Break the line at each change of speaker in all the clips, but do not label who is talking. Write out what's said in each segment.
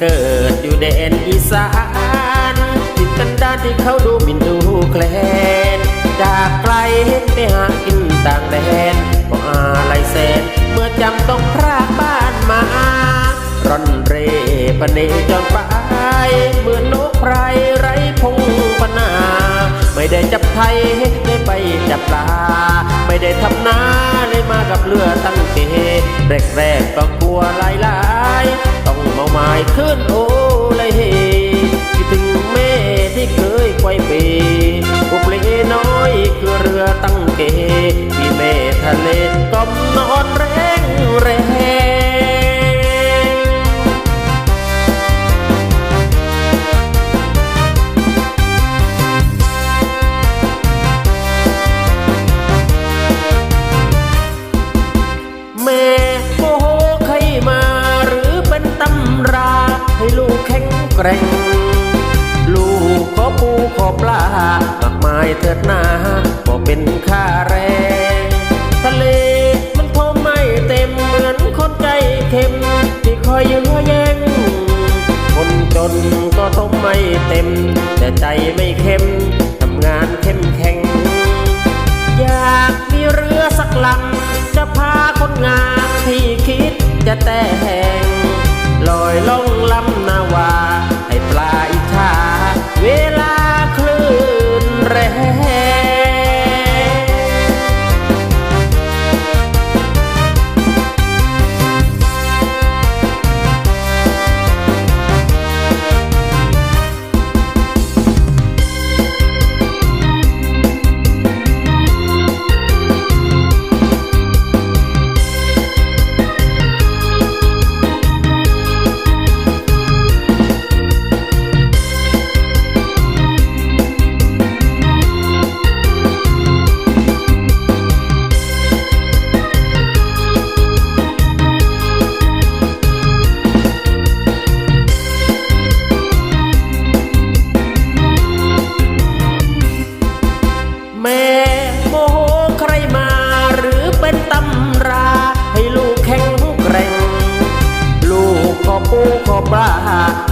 เกิดอยู่แดนอีสานติดกันด้านที่เขาดูมินดูแคลนจากไกลไปหากินต่างแดนก็อะไรแสนเมื่อจำต้องพรากบ้านมา ร่อนเร่ปะเนจรไปเหมือนนกไพรไร้พงพนา ไม่ได้จับไทยได้ไปจับปลา ไม่ได้ทำนาเลยมากับเรือตั้งเกแรกแรกก็กลัวล เมาหมายขึ้นโอ้เลยเฮคิดถึงแม่ที่เคยไกวเปอุบเลน้อยคือเรือตั้งเกที่แม่ทะเลก็ กร่ง ลูกขอปูขอปลามากมายเถิดนาก็เป็นค่าแรง ทะเลมันพอไม่เต็มเหมือนคนใจเข็มที่คอยยื้อแย่งคนจนก็ทมไม่เต็ม แต่ใจไม่เข้มทำงานเข้มแข็ง อยากมีเรือสักลำจะพาคนงามที่คิดจะแต่งลอยล่อง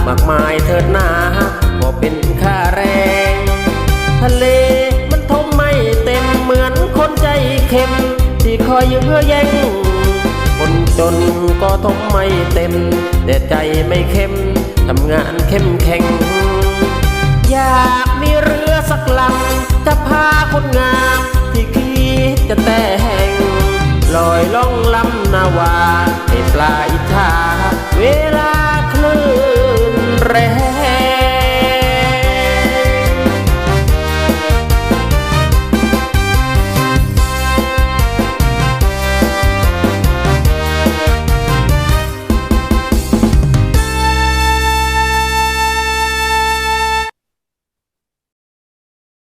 มากมายเถิดนาก็เป็นค่าแรง ทะเลมันทมไม่เต็มเหมือนคนใจเข็ม ที่คอยเยื้อแย่งคนจนก็ทมไม่เต็ม แต่ใจไม่เข้มทำงานเข้มแข็ง อยากมีเรือสักลำจะพาคนงามที่คิดจะแต่งลอยล่องลำนาวาให้ปลาอิจฉา